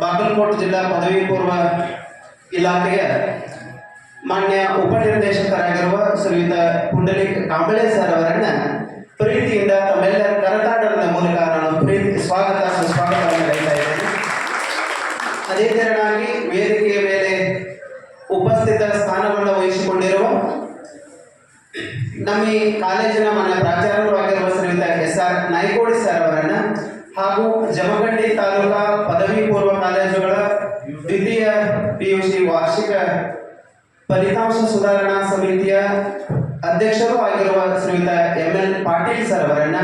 ಬಾಗಲಕೋಟೆ ಜಿಲ್ಲಾ ಪದವಿ ಪೂರ್ವ ಇಲಾಖೆಯ ಮಾನ್ಯ ಉಪನಿರ್ದೇಶಕರಾಗಿರುವ ಶ್ರೀಯುತ ಪುಂಡಲಿಕ್ ಕಾಂಬಳೆ ಸರ್ ಅವರನ್ನ ಪ್ರೀತಿಯಿಂದ ತಮ್ಮೆಲ್ಲರ ಕರತಾಡನದ ಮೂಲಕ ನಾನು ಪ್ರೀತಿ, ಸ್ವಾಗತ, ಸುಸ್ವಾಗತವನ್ನು ಹೇಳ್ತಾ ಇದ್ದೇನೆ. ಅದೇ ತೆರನಾಗಿ ವೇದಿಕೆಯ ಮೇಲೆ ಉಪಸ್ಥಿತ ಸ್ಥಾನವನ್ನು ವಹಿಸಿಕೊಂಡಿರುವ ನಮ್ಮ ಈ ಕಾಲೇಜಿನ ಮಾನ್ಯ ಪ್ರಾಚಾರ್ಯರು ಆಗಿರುವ ಶ್ರೀಯುತ ಎಸ್ ಆರ್ ನಾಯ್ಕೋಡಿ ಸರ್ ಅವರನ್ನ ಹಾಗೂ ಜಮಖಂಡಿ ತಾಲೂಕಾ ಪದವಿ ಪೂರ್ವ ಕಾಲೇಜುಗಳ ದ್ವಿತೀಯ ಪಿಯುಸಿ ವಾರ್ಷಿಕ ಫಲಿತಾಂಶ ಸುಧಾರಣಾ ಸಮಿತಿಯ ಅಧ್ಯಕ್ಷರೂ ಆಗಿರುವ ಶ್ರೀಯುತ ಎಂ ಎಲ್ ಪಾಟೀಲ್ ಸರ್ ಅವರನ್ನ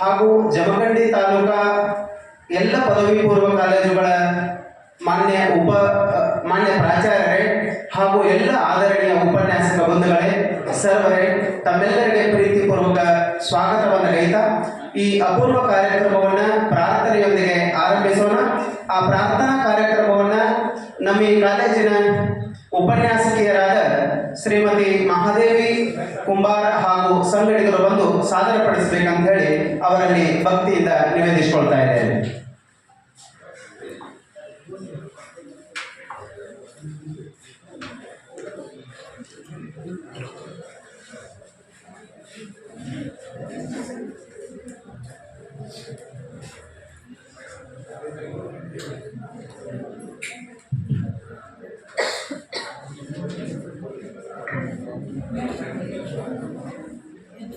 ಹಾಗೂ ಜಮಖಂಡಿ ತಾಲೂಕಾ ಎಲ್ಲ ಪದವಿ ಪೂರ್ವ ಕಾಲೇಜುಗಳ ಮಾನ್ಯ ಉಪ, ಮಾನ್ಯ ಪ್ರಾಚಾರ್ಯರೇ ಹಾಗೂ ಎಲ್ಲ ಆದರಣೀಯ ಉಪನ್ಯಾಸಕ ಬಂಧುಗಳೇ ಸರ್ವರೇ ತಮ್ಮೆಲ್ಲರಿಗೆ ಪ್ರೀತಿಪೂರ್ವಕ ಸ್ವಾಗತವನ್ನು ರೈತ ಈ ಅಪೂರ್ವ ಕಾರ್ಯಕ್ರಮವನ್ನ ಪ್ರಾರ್ಥನೆಯೊಂದಿಗೆ ಆರಂಭಿಸೋಣ. ಆ ಪ್ರಾರ್ಥನಾ ಕಾರ್ಯಕ್ರಮವನ್ನ ನಮ್ಮ ಈ ಕಾಲೇಜಿನ ಉಪನ್ಯಾಸಕಿಯರಾದ ಶ್ರೀಮತಿ ಮಹಾದೇವಿ ಕುಂಬಾರ ಹಾಗೂ ಸಂಗಡಿಗರು ಬಂದು ಸಾದರಪಡಿಸಬೇಕಂತ ಹೇಳಿ ಅವರಲ್ಲಿ ಭಕ್ತಿಯಿಂದ ನಿವೇದಿಸಿಕೊಳ್ತಾ ಇದ್ದೇನೆ.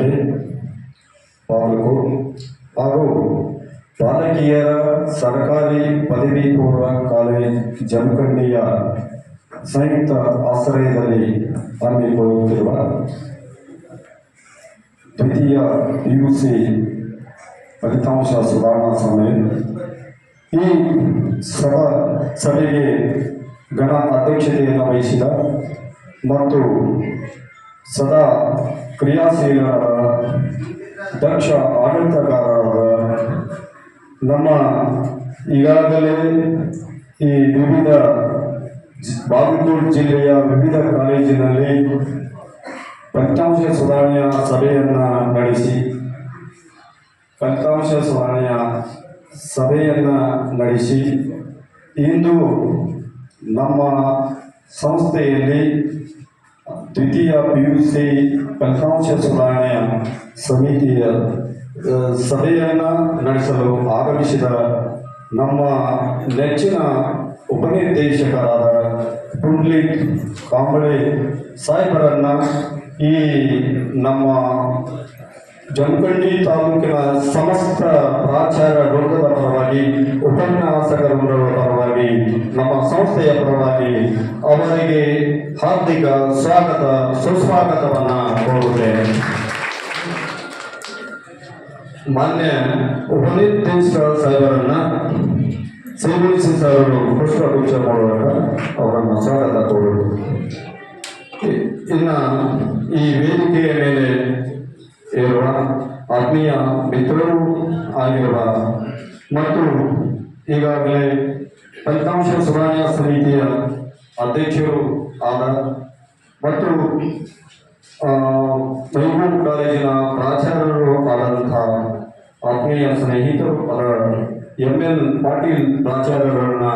ಇಲಾಖೆ ಬಾಗಲಕೋಟ್ ಹಾಗೂ ಬಾಲಕಿಯರ ಸರ್ಕಾರಿ ಪದವಿ ಪೂರ್ವ ಕಾಲೇಜ್ ಜಮಖಂಡಿಯ ಸಂಯುಕ್ತ ಆಶ್ರಯದಲ್ಲಿ ಹಮ್ಮಿಕೊಳ್ಳುತ್ತಿರುವ ದ್ವಿತೀಯ ಯು ಸಿ ಫಲಿತಾಂಶ ಸುಧಾರಣಾ ಸಭೆ ಈ ಸಭಾ ಸಭೆಗೆ ಗಣ ಅಧ್ಯಕ್ಷತೆಯನ್ನು ವಹಿಸಿದ ಮತ್ತು ಸದಾ ಕ್ರಿಯಾಶೀಲರಾದ ದಕ್ಷ ಆಡಳಿತಗಾರರಾದ ನಮ್ಮ ಈಗಾಗಲೇ ಈ ವಿವಿಧ ಬಾಗಲಕೋಟೆ ಜಿಲ್ಲೆಯ ವಿವಿಧ ಕಾಲೇಜಿನಲ್ಲಿ ಫಲಿತಾಂಶ ಸುಧಾರಣೆಯ ಸಭೆಯನ್ನು ನಡೆಸಿ, ಫಲಿತಾಂಶ ಸುಧಾರಣೆಯ ಸಭೆಯನ್ನು ನಡೆಸಿ, ಇಂದು ನಮ್ಮ ಸಂಸ್ಥೆಯಲ್ಲಿ ದ್ವಿತೀಯ ಪಿ ಯು ಸಿ ಫಲಿತಾಂಶ ಸುಧಾರಣೆಯ ಸಮಿತಿಯ ಸಭೆಯನ್ನು ನಡೆಸಲು ಆಗಮಿಸಿದ ನಮ್ಮ ನೆಚ್ಚಿನ ಉಪನಿರ್ದೇಶಕರಾದ ಪುಂಡ್ಲಿಕ್ ಕಾಂಬಳೆ ಸಾಹೇಬರನ್ನು ಈ ನಮ್ಮ ಜಮಖಂಡಿ ತಾಲೂಕಿನ ಸಮಸ್ತ ಪ್ರಾಚಾರ ವೃಂದದ ಪರವಾಗಿ, ಉಪನ್ಯಾಸಕರ ಪರವಾಗಿ, ನಮ್ಮ ಸಂಸ್ಥೆಯ ಪರವಾಗಿ ಅವರಿಗೆ ಹಾರ್ದಿಕ ಸ್ವಾಗತ, ಸುಸ್ವಾಗತವನ್ನ ಕೋರುತ್ತೇನೆ. ಮಾನ್ಯ ಉಪನಿರ್ದೇಶಕ ಸಾಹೇಬರನ್ನ ಸಿಬಿಸಿ ಸಾಹೇಬರು ಪುಷ್ಪಗುಚ್ಛ ಮಾಡುವಾಗ ಅವರನ್ನು ಸ್ವಾಗತ ಇನ್ನು ಇನ್ನ ಈ ವೇದಿಕೆಯ ಮೇಲೆ ಇರುವ ಆತ್ಮೀಯ ಮಿತ್ರರು ಆಗಿರುವ ಮತ್ತು ಈಗಾಗಲೇ ಫಲಿತಾಂಶ ಸುಧಾರಣಾ ಸಮಿತಿಯ ಅಧ್ಯಕ್ಷರು ಆದ ಮತ್ತು ಆ, ಕಾಲೇಜಿನ ಪ್ರಾಚಾರ್ಯರು ಆದಂತಹ ಆತ್ಮೀಯ ಸ್ನೇಹಿತರು ಅದರ ಎಂ ಎಲ್ ಪಾಟೀಲ್ ಪ್ರಾಚಾರ್ಯರನ್ನ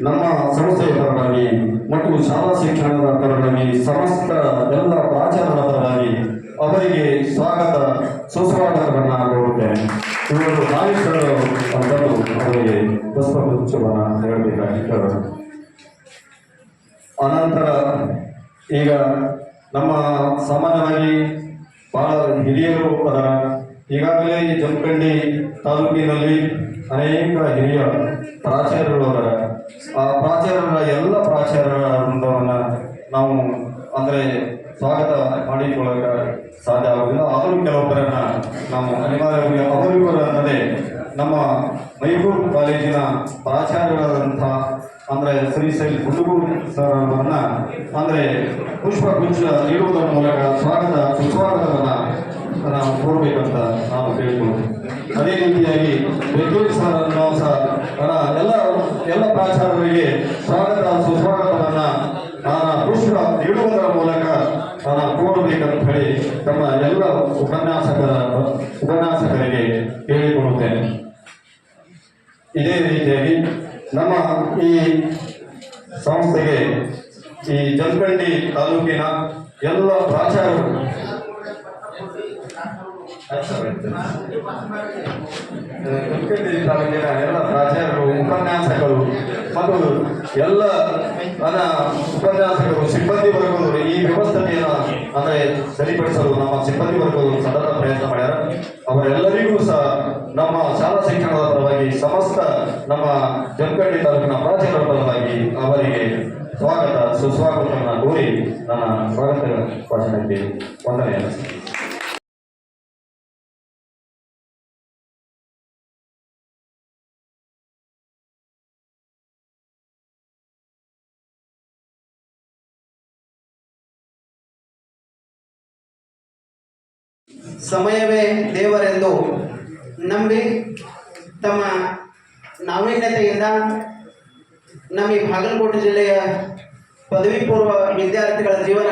ನಮ್ಮ ಸಂಸ್ಥೆಯ ಪರವಾಗಿ ಮತ್ತು ಶಾಲಾ ಶಿಕ್ಷಣದ ಪರವಾಗಿ ಸಮಸ್ತ ಎಲ್ಲ ಪ್ರಾಚಾರ್ಯರ ಪರವಾಗಿ ಅವರಿಗೆ ಸ್ವಾಗತ, ಸುಸ್ವಾಗತವನ್ನ ಕೋರುತ್ತೇನೆ ಇವರು ನಾಯಕರು ಅಂತಲೂ ಅವರಿಗೆ ಪುಷ್ಪಗುಚ್ಛವನ್ನು ಹೇಳಬೇಕಾಗಿ ಕೇಳೋಣ. ಅನಂತರ ಈಗ ನಮ್ಮ ಸಾಮಾನ್ಯವಾಗಿ ಬಹಳ ಹಿರಿಯರು ಅದರ ಈಗಾಗಲೇ ಈ ಜಮಖಂಡಿ ತಾಲೂಕಿನಲ್ಲಿ ಅನೇಕ ಹಿರಿಯ ಪ್ರಾಚಾರ್ಯರು ಅದರ. ಆ ಪ್ರಾಚಾರ್ಯರ ಎಲ್ಲ ಪ್ರಾಚಾರ್ಯರ ವೃಂದವನ್ನು ನಾವು, ಅಂದರೆ ಸ್ವಾಗತ ಮಾಡಿಕೊಳ್ಳೋಕೆ ಸಾಧ್ಯ ಆಗುವುದಿಲ್ಲ. ಆದರೂ ಕೆಲವೊಬ್ಬರನ್ನ ನಾವು ಅನಿವಾರ್ಯವಾಗಿ ಅಂದರೆ ನಮ್ಮ ಮೈಸೂರು ಕಾಲೇಜಿನ ಪ್ರಾಚಾರ್ಯರಾದಂಥ ಅಂದರೆ ಶ್ರೀಶೈಲ್ ಹುಡುಗೂರು ಸರ್ ಅವರನ್ನ ಅಂದರೆ ಪುಷ್ಪಗುಚ್ಛ ನೀಡುವುದರ ಮೂಲಕ ಸ್ವಾಗತ, ಸುಸ್ವಾಗತವನ್ನು ನಾವು ಕೋರಬೇಕಂತ ನಾವು ಕೇಳಿಕೊಳ್ಳುತ್ತೇವೆ. ಅದೇ ರೀತಿಯಾಗಿ ಬೆಂಗಳೂರು ಸರ್ ಅನ್ನೋ ಸಹ ಎಲ್ಲ ಎಲ್ಲ ಪ್ರಾಚಾರ್ಯರಿಗೆ ಸ್ವಾಗತ, ಸುಸ್ವಾಗತವನ್ನ ನಾನು ಪುಷ್ಪ ನೀಡುವುದರ ಮೂಲಕ ನಾನು ಕೋರಬೇಕಂತ ಹೇಳಿ ತಮ್ಮ ಎಲ್ಲ ಉಪನ್ಯಾಸಕರ ಉಪನ್ಯಾಸಕರಿಗೆ ಹೇಳಿಕೊಡುತ್ತೇನೆ. ಇದೇ ರೀತಿಯಾಗಿ ನಮ್ಮ ಈ ಸಂಸ್ಥೆಗೆ ಈ ಜಮಖಂಡಿ ತಾಲೂಕಿನ ಎಲ್ಲ ಪ್ರಾಚಾರ್ಯರು ಜಮಖಂಡಿ ತಾಲೂಕಿನ ಎಲ್ಲ ಪ್ರಾಚಾರ್ಯರು ಉಪನ್ಯಾಸಕರು ಮತ್ತು ಎಲ್ಲ ನನ್ನ ಉಪನ್ಯಾಸಕರು ಸಿಬ್ಬಂದಿ ವರ್ಗದವರು ಈ ವ್ಯವಸ್ಥೆಯನ್ನು, ಅಂದರೆ ಸರಿಪಡಿಸಲು ನಮ್ಮ ಸಿಬ್ಬಂದಿ ವರ್ಗದವರು ಸತತ ಪ್ರಯತ್ನ ಮಾಡ್ಯಾರ. ಅವರೆಲ್ಲರಿಗೂ ಸಹ ನಮ್ಮ ಶಾಲಾ ಶಿಕ್ಷಣದ ಪರವಾಗಿ ಸಮಸ್ತ ನಮ್ಮ ಜಮಖಂಡಿ ತಾಲೂಕಿನ ಪ್ರಾಚಾರ್ಯರ ಪರವಾಗಿ ಅವರಿಗೆ ಸ್ವಾಗತ, ಸುಸ್ವಾಗತವನ್ನು ಕೋರಿ ನನ್ನ ಸ್ವಾಗತ ಭಾಷಣಕ್ಕೆ ವಂದನೆಯನ್ನು ಸಮಯವೇ ದೇವರೆಂದು ನಂಬಿ ತಮ್ಮ ನಾವೀನ್ಯತೆಯಿಂದ ನಮ್ಮ ಈ ಬಾಗಲಕೋಟೆ ಜಿಲ್ಲೆಯ ಪದವಿ ಪೂರ್ವ ವಿದ್ಯಾರ್ಥಿಗಳ ಜೀವನ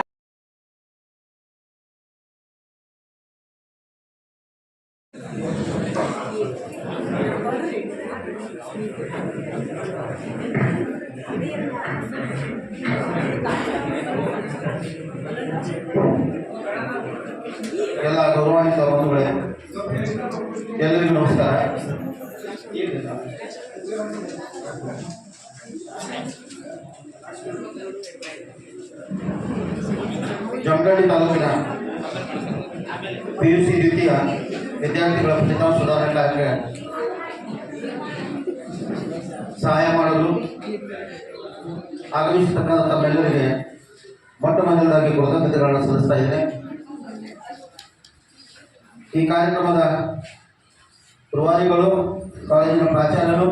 ಜಮಖಂಡಿ ತಾಲೂಕಿನ ಪಿ ಯು ಸಿ ದ್ವಿತೀಯ ವಿದ್ಯಾರ್ಥಿಗಳ ಫಲಿತಾಂಶ ಸುಧಾರಣೆ ಕಾರ್ಯಕ್ಕೆ ಸಹಾಯ ಮಾಡಲು ಆಗಮಿಸತಕ್ಕಂಥ ತಮ್ಮೆಲ್ಲರಿಗೆ ಮೊಟ್ಟ ಮೊದಲಾಗಿ ಕೃತಜ್ಞತೆಗಳನ್ನು ಸಲ್ಲಿಸ್ತಾ ಇದ್ದೇನೆ. ಈ ಕಾರ್ಯಕ್ರಮದ ರೂವಾರಿಗಳು ಕಾಲೇಜಿನ ಪ್ರಾಚಾರ್ಯರು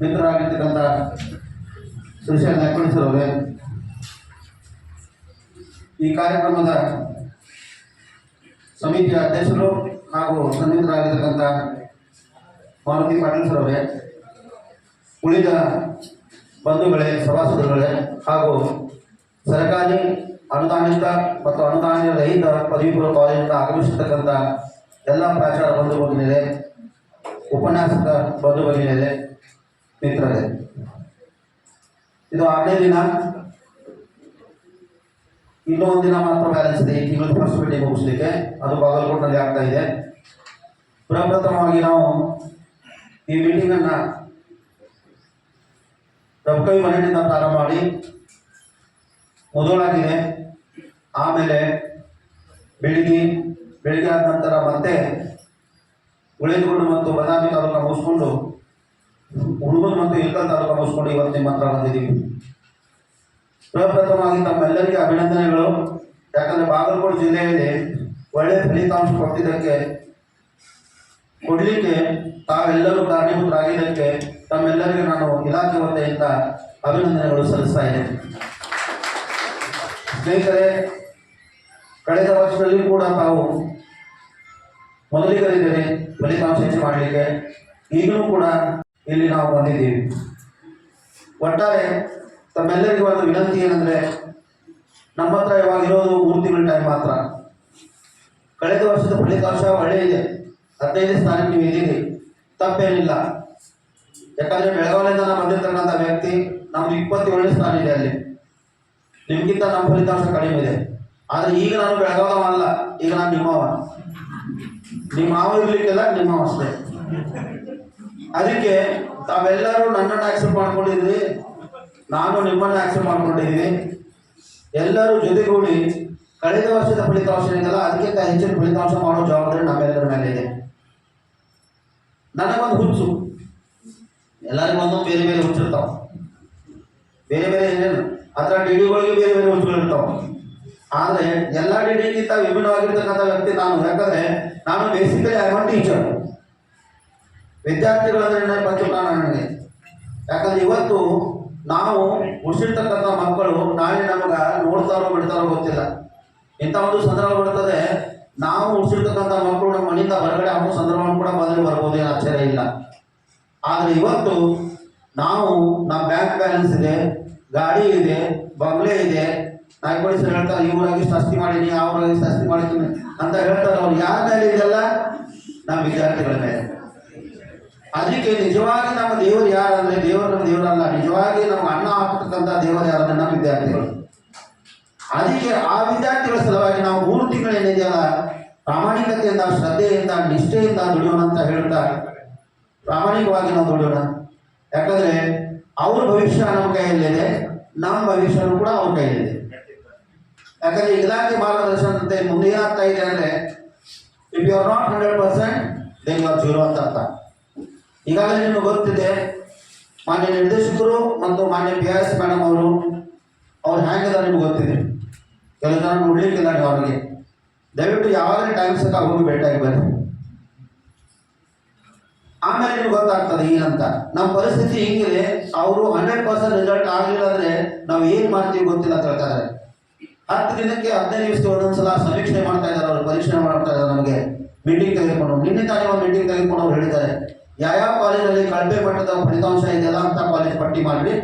ಮಿತ್ರರಾಗಿರ್ತಕ್ಕಂಥ ಸರ್ ಅವರೇ. ಈ ಕಾರ್ಯಕ್ರಮದ ಸಮಿತಿಯ ಅಧ್ಯಕ್ಷರು ಹಾಗೂ ಸನ್ನಿಹಿತರಾಗಿರ್ತಕ್ಕಂಥ ಮಾರುತಿ ಪಾಟೀಲ್ ಅವರೇ, ಉಳಿದ ಬಂಧುಗಳೇ, ಸಭಾಸದರುಗಳೇ ಹಾಗೂ ಸರ್ಕಾರಿ ಅನುದಾನಿತ ಮತ್ತು ಅನುದಾನ ರಹಿತ ಪದವಿ ಪೂರ್ವ ಕಾಲೇಜಿನಿಂದ ಆಗಮಿಸಿರ್ತಕ್ಕಂಥ ಎಲ್ಲ ಪ್ರಾಚಾರ ಬಂಧುಗಳ ಭಗಿನಿದೆ ಉಪನ್ಯಾಸಕ ಬಂಧು ಭಗಿನಿದೆ ಮಿತ್ರರೇ ಇದು ಆರನೇ ದಿನ. ಇನ್ನೂ ದಿನ ಮಾತ್ರ ಬ್ಯಾಲೆನ್ಸ್ ಇದೆ. ಈ ತಿಂಗಳು ಫಸ್ಟ್ ಮೀಟಿಂಗ್ ಮುಗಿಸ್ಲಿಕ್ಕೆ. ಅದು ಬಾಗಲಕೋಟಲ್ಲಿ ಆಗ್ತಾ ಇದೆ. ಪ್ರಪ್ರಥಮವಾಗಿ ನಾವು ಈ ಮೀಟಿಂಗನ್ನು ರಬ್ಕವಿ ಮನೆಯಿಂದ ಪ್ರಾರಂಭ ಮಾಡಿ ಮೊದಲಾಗಿದೆ ಆಮೇಲೆ ಬೆಳಿಗ್ಗೆ ಬೆಳಿಗ್ಗೆ ಆದ ನಂತರ ಮತ್ತೆ ಉಳಿದುಕೊಂಡು ಮತ್ತು ಬದಾಮಿ ತಾಲೂಕು ಮುಗಿಸ್ಕೊಂಡು ಹುಡುಗರು ಮತ್ತು ಇಲ್ಕಲ್ ತಾಲೂಕು ಮುಗಿಸ್ಕೊಂಡು ಇವತ್ತು ನಿಮ್ಮ ಹತ್ರ ಬಂದಿದ್ದೀವಿ. ಪ್ರಪ್ರಥಮವಾಗಿ ತಮ್ಮೆಲ್ಲರಿಗೆ ಅಭಿನಂದನೆಗಳು. ಯಾಕಂದ್ರೆ ಬಾಗಲಕೋಟೆ ಜಿಲ್ಲೆಯಲ್ಲಿ ಒಳ್ಳೆ ಫಲಿತಾಂಶ ಕೊಟ್ಟಿದ್ದಕ್ಕೆ, ಕೊಡಲಿಕ್ಕೆ ತಾವೆಲ್ಲರೂ ಕಾರಣೀಭೂತರಾಗಿದ್ದಕ್ಕೆ ತಮ್ಮೆಲ್ಲರಿಗೂ ನಾನು ಇಲಾಖೆ ವತಿಯಿಂದ ಅಭಿನಂದನೆಗಳು ಸಲ್ಲಿಸ್ತಾ ಇದ್ದೇನೆ. ಸ್ನೇಹಿತರೆ, ಕಳೆದ ವರ್ಷದಲ್ಲಿ ಕೂಡ ತಾವು ಮೊದಲಿಗರಿದ್ದೀರಿ ಫಲಿತಾಂಶ ಹೆಚ್ಚು ಮಾಡಲಿಕ್ಕೆ ಈಗಲೂ ಕೂಡ ಇಲ್ಲಿ ನಾವು ಬಂದಿದ್ದೀವಿ. ಒಟ್ಟಾರೆ ತಮ್ಮೆಲ್ಲರಿಗೂ ಒಂದು ವಿನಂತಿ ಏನಂದ್ರೆ ನಮ್ಮ ಹತ್ರ ಇವಾಗ ಇರೋದು ಮೂರು ತಿಂಗಳ ಟೈಮ್ ಮಾತ್ರ. ಕಳೆದ ವರ್ಷದ ಫಲಿತಾಂಶ ಒಳ್ಳೆಯ ಇದೆ. ಹದಿನೈದು ಸ್ಥಾನಕ್ಕೆ ನೀವು ಇದ್ದೀರಿ. ತಪ್ಪೇನಿಲ್ಲ. ಯಾಕಂದ್ರೆ ಬೆಳಗಾವಿಯಿಂದ ನಾನು ಬಂದಿರ್ತಕ್ಕಂಥ ವ್ಯಕ್ತಿ ನಮ್ದು ಇಪ್ಪತ್ತೇಳನೇ ಸ್ಥಾನ ಇದೆ ಅಲ್ಲಿ. ನಿಮ್ಗಿಂತ ನಮ್ಮ ಫಲಿತಾಂಶ ಕಡಿಮೆ ಇದೆ. ಆದರೆ ಈಗ ನಾನು ಬೆಳಗಾವಲ್ಲ ಈಗ ನಾನು ನಿಮ್ಮವ ನಿಮ್ಮ ಮಾವ ಇರ್ಲಿಕ್ಕೆಲ್ಲ ನಿಮ್ಮ ಅಷ್ಟೇ ಅದಕ್ಕೆ ತಾವೆಲ್ಲರೂ ನನ್ನನ್ನು ಆಕ್ಸೆಪ್ಟ್ ಮಾಡ್ಕೊಂಡಿದ್ರಿ, ನಾನು ನಿಮ್ಮನ್ನು ಆಕ್ಸೆಪ್ಟ್ ಮಾಡ್ಕೊಂಡಿದ್ದೀನಿ. ಎಲ್ಲರೂ ಜೊತೆಗೂಡಿ ಕಳೆದ ವರ್ಷದ ಫಲಿತಾಂಶ ಏನಿದೆಲ್ಲ ಅದಕ್ಕಿಂತ ಹೆಚ್ಚಿನ ಫಲಿತಾಂಶ ಮಾಡೋ ಜವಾಬ್ದಾರಿ ನಮ್ಮೆಲ್ಲರ ಮೇಲೆ ಇದೆ ನನಗೊಂದು ಹುಚ್ಚು. ಎಲ್ಲರಿಗೂ ಒಂದೊಂದು ಬೇರೆ ಬೇರೆ ಹುಚ್ಚಿರ್ತಾವ ಬೇರೆ ಬೇರೆ ಏನೇನು? ಅದರ ಡಿ ಇರ್ತಾವ ಆದರೆ ಎಲ್ಲ ಡಿಗ್ರಿಗಿಂತ ವಿಭಿನ್ನವಾಗಿರ್ತಕ್ಕಂಥ ವ್ಯಕ್ತಿ ನಾನು. ಯಾಕಂದ್ರೆ ನಾನು ಬೇಸಿಕಲಿ ಐ ಆಮ್ ಟೀಚರ್ ವಿದ್ಯಾರ್ಥಿಗಳಂದ್ರೆ ಪಂಚಪ್ರಾಣ ನನಗೆ ಯಾಕಂದ್ರೆ ಇವತ್ತು ನಾವು ಉಳಿಸಿರ್ತಕ್ಕಂಥ ಮಕ್ಕಳು ನಾಳೆ ನಮಗ ನೋಡ್ತಾರೋ ಬಿಡ್ತಾರೋ ಗೊತ್ತಿಲ್ಲ. ಇಂಥ ಒಂದು ಸಂದರ್ಭ ಬರ್ತದೆ. ನಾವು ಉಳಿಸಿರ್ತಕ್ಕಂಥ ಮಕ್ಕಳು ನಮ್ಮ ಮನೆಯಿಂದ ಹೊರಗಡೆ ಆಗೋ ಸಂದರ್ಭ ಕೂಡ ಮೊದಲು ಬರ್ಬೋದು, ಏನು ಆಶ್ಚರ್ಯ ಇಲ್ಲ. ಆದರೆ ಇವತ್ತು ನಾವು, ನಮ್ಮ ಬ್ಯಾಂಕ್ ಬ್ಯಾಲೆನ್ಸ್ ಇದೆ, ಗಾಡಿ ಇದೆ, ಬಂಗ್ಲೆ ಇದೆ ನಾಯ್ಕೊಳಿಸಿ ಹೇಳ್ತಾರೆ ಇವರಾಗಿ ಶಾಸ್ತಿ ಮಾಡೀನಿ ಇಷ್ಟು ಆಸ್ತಿ ಮಾಡಿದ್ದೀನಿ ಅಂತ ಹೇಳ್ತಾರೆ ಅವ್ರು. ಯಾರ ಮೇಲೆ ಇದೆಲ್ಲ? ನಮ್ಮ ವಿದ್ಯಾರ್ಥಿಗಳ ಮೇಲೆ. ಅದಕ್ಕೆ ನಿಜವಾಗಿ ನಮ್ಮ ದೇವರು ಯಾರಂದ್ರೆ ದೇವರು ನಮ್ಮ ದೇವರಲ್ಲ, ನಿಜವಾಗಿ ನಮ್ಮ ಅಣ್ಣ ಹಾಕ್ತಕ್ಕಂಥ ದೇವರು ಯಾರಂದ್ರೆ ನಮ್ಮ ವಿದ್ಯಾರ್ಥಿಗಳು. ಅದಕ್ಕೆ ಆ ವಿದ್ಯಾರ್ಥಿಗಳ ಸಲುವಾಗಿ ನಾವು ಮೂರು ತಿಂಗಳು ಏನಿದೆಯಲ್ಲ, ಪ್ರಾಮಾಣಿಕತೆಯಿಂದ, ಶ್ರದ್ಧೆಯಿಂದ, ನಿಷ್ಠೆಯಿಂದ ದುಡಿಯೋಣ ಅಂತ ಹೇಳ್ತಾ, ಪ್ರಾಮಾಣಿಕವಾಗಿ ನಾವು ದುಡಿಯೋಣ. ಯಾಕಂದ್ರೆ ಅವ್ರ ಭವಿಷ್ಯ ನಮ್ಮ ಕೈಯಲ್ಲಿದೆ, ನಮ್ಮ ಭವಿಷ್ಯನೂ ಕೂಡ ಅವ್ರ ಕೈಯಲ್ಲಿದೆ. ಯಾಕಂದ್ರೆ ಇಲಾಖೆ ಮಾರ್ಗದರ್ಶನದಂತೆ ಮುಂದೆ ಏನಾಗ್ತಾ ಇದೆ ಅಂದ್ರೆ if you are not hundred percent then you are zero ಅಂತ ಅರ್ಥ. ಈಗಾಗಲೇ ನಿಮಗೆ ಗೊತ್ತಿದೆ, ಮಾನ್ಯ ನಿರ್ದೇಶಕರು ಮತ್ತು ಮಾನ್ಯ ಪಿ ಆರ್ ಎಸ್ ಮೇಡಮ್ ಅವರು, ಅವ್ರು ಹ್ಯಾಂಗಿದ್ದಾರೆ ನಿಮ್ಗೆ ಗೊತ್ತಿದೆ. ಕೆಲವು ಜನ ನೋಡ್ಲಿಕ್ಕಿಲ್ಲ ನೀವು ಅವ್ರಿಗೆ. ದಯವಿಟ್ಟು ಯಾವಾಗಲೇ ಟೈಮ್ ಸಹ ಹೋಗಿ ಭೇಟಿಯಾಗಿ ಬರ್ರಿ ಆಮೇಲೆ ನಿಮ್ಗೆ ಗೊತ್ತಾಗ್ತದೆ ಏನಂತ ನಮ್ಮ ಪರಿಸ್ಥಿತಿ ಹಿಂಗಿದೆ, ಅವರು ಹಂಡ್ರೆಡ್ ಪರ್ಸೆಂಟ್ ರಿಸಲ್ಟ್ ಆಗಲಿಲ್ಲ ಅಂದ್ರೆ ನಾವು ಏನು ಮಾಡ್ತೀವಿ ಗೊತ್ತಿಲ್ಲ ಅಂತ ಹೇಳ್ತಾರೆ ಹತ್ತು ದಿನಕ್ಕೆ ಹದಿನೈದು ದಿವಸಕ್ಕೆ ಒಂದೊಂದ್ಸಲ ಸಮೀಕ್ಷೆ ಮಾಡ್ತಾ ಇದ್ದಾರೆ ಅವರು, ಪರೀಕ್ಷೆ ಮಾಡ್ತಾ ಇದ್ದಾರೆ ನಮಗೆ. ಮೀಟಿಂಗ್ ತೆಗೆದುಕೊಂಡು ನಿನ್ನೆ ತಾನೇ ಒಂದು ಮೀಟಿಂಗ್ ತೆಗೆದುಕೊಂಡು ಅವ್ರು ಹೇಳಿದ್ದಾರೆ ಯಾವ್ಯಾವ ಕಾಲೇಜಲ್ಲಿ ಕಳಪೆ ಮಟ್ಟದ ಫಲಿತಾಂಶ ಇದೆಯಲ್ಲ ಅಂತ ಕಾಲೇಜ್ ಪಟ್ಟಿ ಮಾಡಿ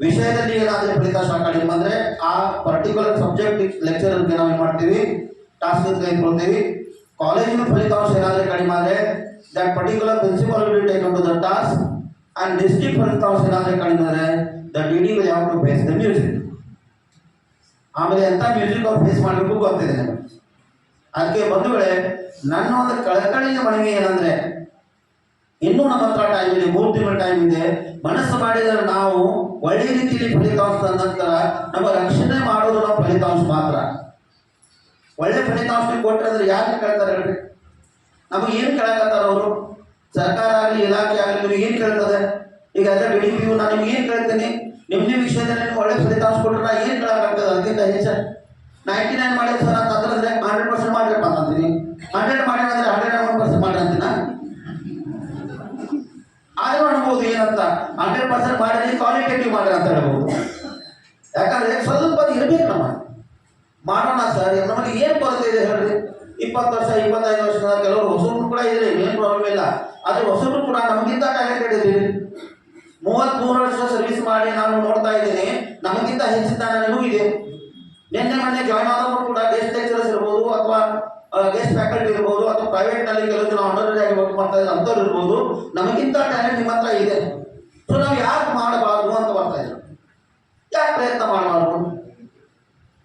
ವಿಷಯದಲ್ಲಿ ಏನಾದರೂ ಫಲಿತಾಂಶ ಕಡಿಮೆ ಬಂದ್ರೆ ಆ ಪರ್ಟಿಕ್ಯುಲರ್ ಸಬ್ಜೆಕ್ಟ್ ಲೆಕ್ಚರರ್ಗೆ ನಾವು ಏನು ಮಾಡ್ತೀವಿ? ಟಾಸ್ಕ್ ತೆಗೆದುಕೊಳ್ತೀವಿ ಕಾಲೇಜಿನ ಫಲಿತಾಂಶ ಏನಾದರೂ ಕಡಿಮೆ ಆದರೆ that particular principal will take the task and district ಫಲಿತಾಂಶ ಏನಾದರೂ ಕಡಿಮೆ ಆದರೆ the D D will to face the music ಆಮೇಲೆ ಎಂಥ ಮ್ಯೂಸಿಕ್ ಅವ್ರು ಫೇಸ್ ಮಾಡಬೇಕು ಗೊತ್ತಿದೆ ನನಗೆ ಅದಕ್ಕೆ ಬಂಧುಗಳೇ, ನನ್ನ ಒಂದು ಕಳಕಳಿಯ ಮನವಿ ಏನಂದ್ರೆ, ಇನ್ನೂ ನಮ್ಮ ಹತ್ರ ಟೈಮ್ ಇದೆ, ಮೂರು ತಿಂಗಳ ಟೈಮ್ ಇದೆ. ಮನಸ್ಸು ಮಾಡಿದರೆ ನಾವು ಒಳ್ಳೆ ರೀತಿಯಲ್ಲಿ ಫಲಿತಾಂಶ ನಂತರ ನಮ್ಮ ರಕ್ಷಣೆ ಮಾಡೋದು ನಮ್ಮ ಫಲಿತಾಂಶ ಮಾತ್ರ. ಒಳ್ಳೆ ಫಲಿತಾಂಶ ಕೊಟ್ಟರೆ ಅಂದ್ರೆ ಯಾಕೆ ಕೇಳ್ತಾರೆ ಹೇಳ್ರಿ? ನಮಗೆ ಏನು ಕೇಳಕತ್ತಾರ ಅವರು? ಸರ್ಕಾರ ಆಗಲಿ, ಇಲಾಖೆ ಆಗಲಿ ಏನು ಕೇಳ್ತದೆ? ಈಗ ಅದೇ ಡಿ ನಾನು ನಿಮ್ಗೆ ಏನು ಕೇಳ್ತೀನಿ? ನಿಮ್ಮ ನಿಮ್ಮ ವಿಷಯದಲ್ಲಿ ಒಳ್ಳೆ ಫಲಿತಾಂಶ ಕೊಟ್ಟರೆ ಏನು ಕೇಳಕ್ಕಾಗ್ತದೆ ಅದಕ್ಕಿಂತ ಹೆಚ್ಚು ನೈಂಟಿ ನೈನ್ ಮಾಡಿದ್ರೆ ಸರ್ ಅಂತ ಅಂದ್ರೆ ಹಂಡ್ರೆಡ್ ಪರ್ಸೆಂಟ್ ಮಾಡಿರಪ್ಪ ಅಂತೀನಿ ಹಂಡ್ರೆಡ್ ಮಾಡಿರೋ ಅಂದರೆ ಹಂಡ್ರೆಡ್ ಒನ್ ಪರ್ಸೆಂಟ್ ಮಾಡಿ ಅಂತೀನ ಆದರೆ ಅನ್ಬೋದು ಏನಂತ? ಹಂಡ್ರೆಡ್ ಪರ್ಸೆಂಟ್ ಮಾಡಿದ್ರೆ ಕ್ವಾಲಿಟೇಟಿವ್ ಮಾಡ್ರಿ ಅಂತ ಹೇಳ್ಬೋದು. ಯಾಕಂದ್ರೆ ಸ್ವಲ್ಪ ಇರಬೇಕು ನಮ್ಮ ಮಾಡೋಣ ಸರ್, ನಮಗೆ ಏನು ಕೊರತೆ ಇದೆ ಹೇಳ್ರಿ? ಇಪ್ಪತ್ತು ವರ್ಷ, ಇಪ್ಪತ್ತೈದು ವರ್ಷದ ಕೆಲವರು ಹೊಸಬ್ರು ಕೂಡ ಇದ್ರೆ ಏನು ಪ್ರಾಬ್ಲಮ್ ಇಲ್ಲ. ಆದರೆ ಹೊಸಬ್ರು ಕೂಡ ನಮಗಿಂತ ಟ್ಯಾಲೆಂಟೆಡ್ ಇದ್ದೀವಿ ಮೂವತ್ಮೂರು ವರ್ಷ ಸರ್ವಿಸ್ ಮಾಡಿ ನಾನು ನೋಡ್ತಾ ಇದ್ದೀನಿ, ನಮಗಿಂತ ಹೆಚ್ಚಿನ ನನಗೂ ಇದೆ. ನಿನ್ನೆ ಮೊನ್ನೆ ಜಾಯ್ನ್ ಆದವರು ಕೂಡ ಗೆಸ್ಟ್ ಲೆಕ್ಚರರ್ಸ್ ಇರ್ಬೋದು ಅಥವಾ ಗೆಸ್ಟ್ ಫ್ಯಾಕಲ್ಟಿ ಇರ್ಬೋದು ಅಥವಾ ಪ್ರೈವೇಟ್ನಲ್ಲಿ ಕೆಲವು ಜನ ಆನರರಿ ಆಗಿ ವರ್ಕ್ ಮಾಡ್ತಾ ಇದ್ದಾರೆ ಅಂಥವ್ರು ಇರ್ಬೋದು, ನಮಗಿಂತ ಟ್ಯಾಲೆಂಟ್ ನಿಮ್ಮ ಹತ್ರ ಇದೆ. ಸೊ ನಾವು ಯಾಕೆ ಮಾಡಬಾರ್ದು ಅಂತ ಬರ್ತಾ ಇದ್ರು. ಯಾಕೆ ಪ್ರಯತ್ನ ಮಾಡಬಾರ್ದು?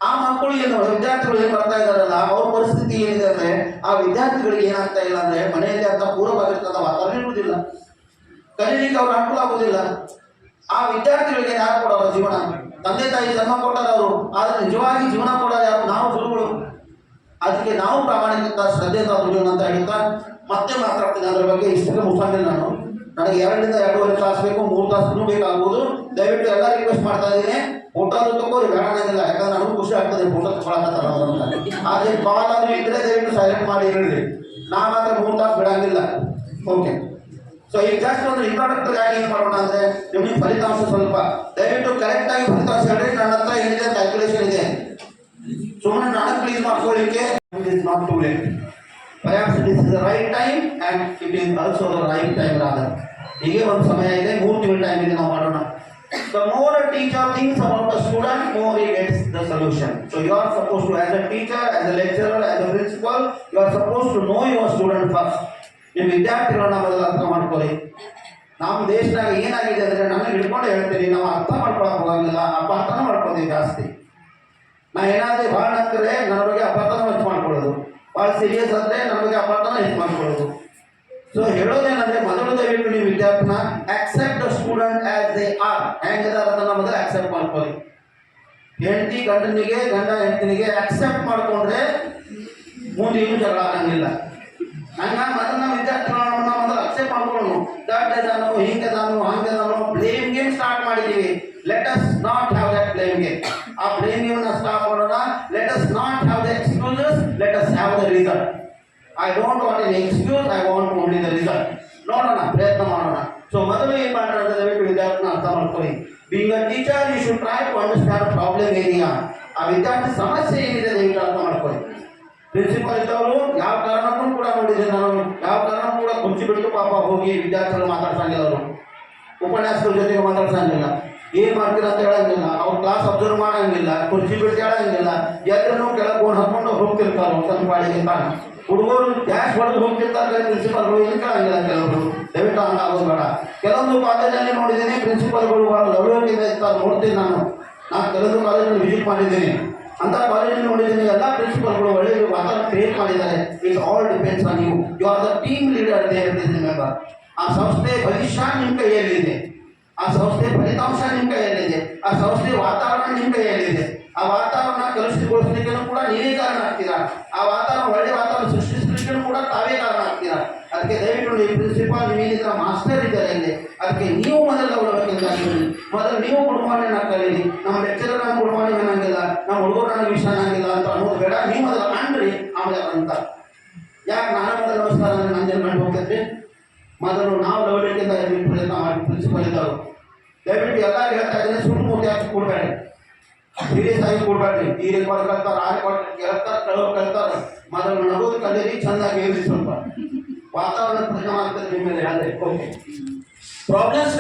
ಆ ಮಕ್ಕಳು ಏನು, ವಿದ್ಯಾರ್ಥಿಗಳು ಏನು ಬರ್ತಾ ಇದ್ದಾರಲ್ಲ, ಅವ್ರ ಪರಿಸ್ಥಿತಿ ಏನಿದೆ ಅಂದ್ರೆ, ಆ ವಿದ್ಯಾರ್ಥಿಗಳಿಗೆ ಏನಾಗ್ತಾ ಇಲ್ಲ ಅಂದ್ರೆ ಮನೆಯಲ್ಲಿ ಅಂತ ಪೂರ್ವವಾಗಿರ್ತಕ್ಕಂಥ ವಾತಾವರಣ ಇರುವುದಿಲ್ಲ. ಕಲೀಲಿಕ್ಕೆ ಅವ್ರು ಅನುಕೂಲ ಆಗೋದಿಲ್ಲ. ಆ ವಿದ್ಯಾರ್ಥಿಗಳಿಗೆ ಯಾರು ಕೊಡೋರು ಜೀವನ? ತಂದೆ ತಾಯಿ ಜನ್ಮ ಕೊಟ್ಟಾರ ಅವರು ಆದ್ರೆ ನಿಜವಾಗಿ ಜೀವನ ಕೊಡೋರು ಯಾರು? ನಾವು ಗುರುಗಳು. ಅದಕ್ಕೆ ನಾವು ಪ್ರಾಮಾಣಿಕತ, ಶ್ರದ್ಧೆಯಿಂದ ದುಡಿಯೋಣ ಅಂತ ಹೇಳ್ತಾ ಮತ್ತೆ ಮಾತಾಡ್ತೀನಿ ಅದ್ರ ಬಗ್ಗೆ. ಇಷ್ಟಕ್ಕೆ ಮುಖಾಂತರ ನಾನು. ನನಗೆ ಎರಡರಿಂದ ಎರಡೂವರೆ ತಾಸು ಬೇಕು, ಮೂರು ತಾಸು ಬೇಕಾಗ್ಬೋದು. ದಯವಿಟ್ಟು ಎಲ್ಲ ರಿಕ್ವೆಸ್ಟ್ ಮಾಡ್ತಾ ಇದ್ದೀನಿ. ಫೋಟೋ ತಗೋರಿ ಬೇಡ ಯಾಕಂದ್ರೆ ನನಗೂ ಖುಷಿ ಆಗ್ತದೆ ಊಟ ತಗೊಳಕತ್ತಾರ ಆದ್ರೆ ಕಾಲ್ ಆದ್ರೂ ಇದ್ರೆ ದಯವಿಟ್ಟು ಸೈಲೆಂಟ್ ಮಾಡಿ ಹೇಳಿ ನಾ ಮಾತ್ರ ಮೂರು ತಾಸು ಬಿಡಂಗಿಲ್ಲ. ಓಕೆ ಸೊ ಈಗ ಜಾಸ್ತಿ ಒಂದು ಇಂಟ್ರೊಡಕ್ಟರಿ ಆಗಿ ಏನು ಮಾಡೋಣ ಅಂದ್ರೆ ನಿಮಗೆ ಫಲಿತಾಂಶ ಸ್ವಲ್ಪ ದಯವಿಟ್ಟು ಕರೆಕ್ಟ್ ಆಗಿ ಫಲಿತಾಂಶ ಹೇಳ್ರಿ ನನ್ನ ಹತ್ರ ಏನಿದೆ ಕ್ಯಾಲ್ಕುಲೇಷನ್ ಇದೆ ಸುಮ್ಮನೆ ನಾನು ಪ್ಲೀಸ್ ಮಾಡ್ಕೊಳ್ಳಿಕ್ಕೆ it is not too late perhaps it is the right time and it is also the right time rather ಹೀಗೆ ಒಂದು ಸಮಯ ಇದೆ ಮೂರು ತಿಂಗಳ ಟೈಮ್ ಇದೆ ನಾವು ಮಾಡೋಣ the more a teacher thinks about the student more he gets the solution so you are suppose to as a teacher as a lecturer as a principal you are suppose to know your student first ನಿಮ್ಮ ವಿದ್ಯಾರ್ಥಿಗಳನ್ನ ಮೊದಲು ಅರ್ಥ ಮಾಡ್ಕೊಳ್ಳಿ. ನಮ್ಮ ದೇಶದಾಗ ಏನಾಗಿದೆ ಅಂದ್ರೆ ನಾನು ಹಿಡ್ಕೊಂಡು ಹೇಳ್ತೀನಿ, ನಾವು ಅರ್ಥ ಮಾಡ್ಕೊಳಕ್ ಹೋಗಂಗಿಲ್ಲ, ಅಪಾರ್ಥನ ಮಾಡ್ಕೊತೀವಿ ಜಾಸ್ತಿ. ನಾ ಏನಾದ್ರೆ ಭಾಳ ನಕ್ಕರೆ ನನ್ನ ಬಗ್ಗೆ ಅಪಾರ್ಥನ ಹೆಚ್ಚು ಮಾಡ್ಕೊಳ್ಳೋದು. ಭಾಳ ಸೀರಿಯಸ್ ಅಂದ್ರೆ ನನ್ನ ಬಗ್ಗೆ ಅಪಾರ್ಥನ ಹೆಚ್ಚು ಮಾಡ್ಕೊಳ್ಳೋದು. ಸೊ ಹೇಳೋದೇನಂದ್ರೆ ಮೊದಲು ದಯವಿಟ್ಟು ನೀವು ವಿದ್ಯಾರ್ಥಿನ accept student as they are ಹೆಂಗಿದಾರ ಅದನ್ನ ಮೊದಲು ಆಕ್ಸೆಪ್ಟ್ ಮಾಡ್ಕೊಳ್ಳಿ. ಹೆಂಡತಿ ಗಂಡನಿಗೆ ಗಂಡ ಹೆಂಡತಿನಿಗೆ ಆಕ್ಸೆಪ್ಟ್ ಮಾಡ್ಕೊಂಡ್ರೆ ಮುಂದೆ ಇನ್ನೂ ಜಗಳ ಆಗಂಗಿಲ್ಲ. ಹಂಗ ಮೊದಲು ನಾವು ವಿದ್ಯಾರ್ಥಿಗಳನ್ನ ಮೊದಲು ಅಕ್ಸೆಪ್ಟ್ ಮಾಡ್ಕೊಳ್ಳೋಣ ದಟ್ ಅದಾನು ಹಿಂಗದಾನು ಹಂಗದಾನು ಬ್ಲೇಮ್ ಗೇಮ್ ಸ್ಟಾರ್ಟ್ ಮಾಡಿದೀವಿ let us not have that blame game ಆ ಬ್ಲೇಮ್ ಗೇಮ್ನ ಸ್ಟಾಪ್ ಮಾಡೋಣ. Let us not have the excuses let us have the result I don't want an excuse I want only the result ನೋಡೋಣ, ಪ್ರಯತ್ನ ಮಾಡೋಣ. So ಮೊದಲು ಏನು ಮಾಡೋಣ ಅಂತ ವಿದ್ಯಾರ್ಥಿನ ಅರ್ಥ ಮಾಡ್ಕೊಳ್ಳಿ. Being a teacher you should try to understand problem area ಆ ವಿದ್ಯಾರ್ಥಿ ಸಮಸ್ಯೆ ಏನಿದೆ ದಯವಿಟ್ಟು ಅರ್ಥ ಮಾಡ್ಕೊಳ್ಳಿ. ಪ್ರಿನ್ಸಿಪಾಲ್ ಇದ್ದವರು ಯಾವ ಕಾರಣಕ್ಕೂ ಕೂಡ ನೋಡಿದೆ ನಾನು ಯಾವ ಕಾರಣಕ್ಕೂ ಕೂಡ ಕುರ್ಚಿ ಬಿಟ್ಟು ಪಾಪ ಹೋಗಿ ವಿದ್ಯಾರ್ಥಿಗಳು ಮಾತಾಡ್ಸಂಗಿಲ್ಲ ಅವರು. ಉಪನ್ಯಾಸಗಳ ಜೊತೆಗೆ ಮಾತಾಡ್ಸಂಗಿಲ್ಲ. ಏನ್ ಮಾಡ್ತೀರ ಅಂತ ಹೇಳಂಗಿಲ್ಲ. ಅವ್ರ ಕ್ಲಾಸ್ ಅಬ್ಸರ್ವ್ ಮಾಡಂಗಿಲ್ಲ. ಕುರ್ಚಿ ಬಿಟ್ಟು ಹೇಳಂಗಿಲ್ಲ. ಎಲ್ಲರೂ ಕೆಳಗೆ ಹಾಕೊಂಡು ಹೋಗ್ತಿರ್ತಾರೆ ತನ್ನ ಪಾಡಿಗೆ ತಾನು ಹುಡುಗರು ಡ್ಯಾಶ್ ಹೊಡೆದು ಹೋಗ್ತಿರ್ತಾರೆ ಪ್ರಿನ್ಸಿಪಾಲ್ಗಳು ಏನು ಕೇಳಂಗಿಲ್ಲ ಕೆಲವರು. ದಯವಿಟ್ಟು ಆಗೋದು ಬೇಡ ಕೆಲವೊಂದು ಕಾಲೇಜಲ್ಲಿ ನೋಡಿದ್ದೀನಿ ಪ್ರಿನ್ಸಿಪಾಲ್ಗಳು ಬಹಳ ಲವಲವಿಕೆಯಿಂದ ಇರ್ತಾರೆ. ನೋಡ್ತೀನಿ ನಾನು. ನಾನು ಕೆಲವೊಂದು ಕಾಲೇಜಲ್ಲಿ ವಿಸಿಟ್ ಮಾಡಿದ್ದೀನಿ. ಅಂತ ಕಾಲೇಜಲ್ಲಿ ನೋಡಿದ್ದೀನಿ ಎಲ್ಲ ಪ್ರಿನ್ಸಿಪಲ್ಗಳು ಒಳ್ಳೆಯ ವಾತಾವರಣ ಕ್ರಿಯೇಟ್ ಮಾಡಿದ್ದಾರೆ. It's all depends on you you are the team leader their member ಆ ಸಂಸ್ಥೆ ಭವಿಷ್ಯ ನಿಮ್ಮ ಕೈಯಲ್ಲಿದೆ. ಆ ಸಂಸ್ಥೆ ಫಲಿತಾಂಶ ನಿಮ್ಮ ಕೈಯಲ್ಲಿದೆ. ಆ ಸಂಸ್ಥೆ ವಾತಾವರಣ ನಿಮ್ಮ ಕೈಯಲ್ಲಿದೆ. ಆ ವಾತಾವರಣ ಕಲುಷಿತಗೊಳಿಸಲಿಕ್ಕೆ ಕೂಡ ನೀವೇ ಕಾರಣ ಆಗ್ತೀರಾ? ಆ ವಾತಾವರಣ ಒಳ್ಳೆ ವಾತಾವರಣ ಸೃಷ್ಟಿಸಲಿಕ್ಕೆ ಕೂಡ ತಾವೇ ಕಾರಣ ಆಗ್ತೀರಾ? ಅದಕ್ಕೆ ದಯವಿಟ್ಟು ನೀವು ಪ್ರಿನ್ಸಿಪಾಲ್ ನೀವೇನಿದ್ರ ಮಾಸ್ಟರ್ ಇದ್ದಾರೆ ಇಲ್ಲಿ ಅದಕ್ಕೆ ನೀವು ಮೊದಲು ಅವಲಂಬಿಸಿದ್ದೀರಿ ಮೊದಲು ನೀವು ಗುಡ್ಮಾರ್ನಿಂಗ್ ಕಲೀರಿ ನಮ್ಮ ಲೆಕ್ಚರರ್ ನಮ್ಮ ಕುಟುಂಬನೇ ಅನ್ನಂಗಿಲ್ಲ, ನಮ್ಮ ಹುಡುಗರು ನನಗೆ ವಿಷಯ ಅನ್ನಂಗಿಲ್ಲ ಅಂತ ಅನ್ನೋದು ಬೇಡ. ನೀವು ಅದರ ಕಾಣ್ರಿ ಆಮೇಲೆ ಅಂತ. ಯಾಕೆ ನಾನು ಮೊದಲು ನಮಸ್ಕಾರ ಅಂದ್ರೆ ನನ್ನ ಜನ ಗಂಟು ಹೋಗ್ತೈತ್ರಿ? ಮೊದಲು ನಾವು ಲವಡಿಕೆಯಿಂದ ಪ್ರಯತ್ನ ಮಾಡಿ ಪ್ರಿನ್ಸಿಪಲ್ ಇದ್ದವರು. ದಯವಿಟ್ಟು ಎಲ್ಲ ಹೇಳ್ತಾ ಇದ್ದೀನಿ ಸುಳ್ಳು ಮೂರ್ತಿ ಹಾಕಿ ಕೊಡಬೇಡಿ. ಸೀರಿಯಸ್ ಆಗಿ ಕೊಡಬೇಡ್ರಿ ಈ ರೆಕಾರ್ಡ್ ಕಲ್ತಾರ ಆ ರೆಕಾರ್ಡ್ ಕೇಳ್ತಾರ ಕಳವ್ ಕಲ್ತಾರೆ ಮೊದಲು ನಗೋದು ಕಲೀರಿ, ಚೆನ್ನಾಗಿ ಇರ್ರಿ ಸ್ವಲ್ಪ. ವಾತಾವರಣ ಪರಿಣಾಮ ಆಗ್ತದೆ ನಿಮ್ಮ ಮೇಲೆ ಹೇಳಿದೆ ಓಕೆ ಪ್ರಾಬ್ಲಮ್ಸ್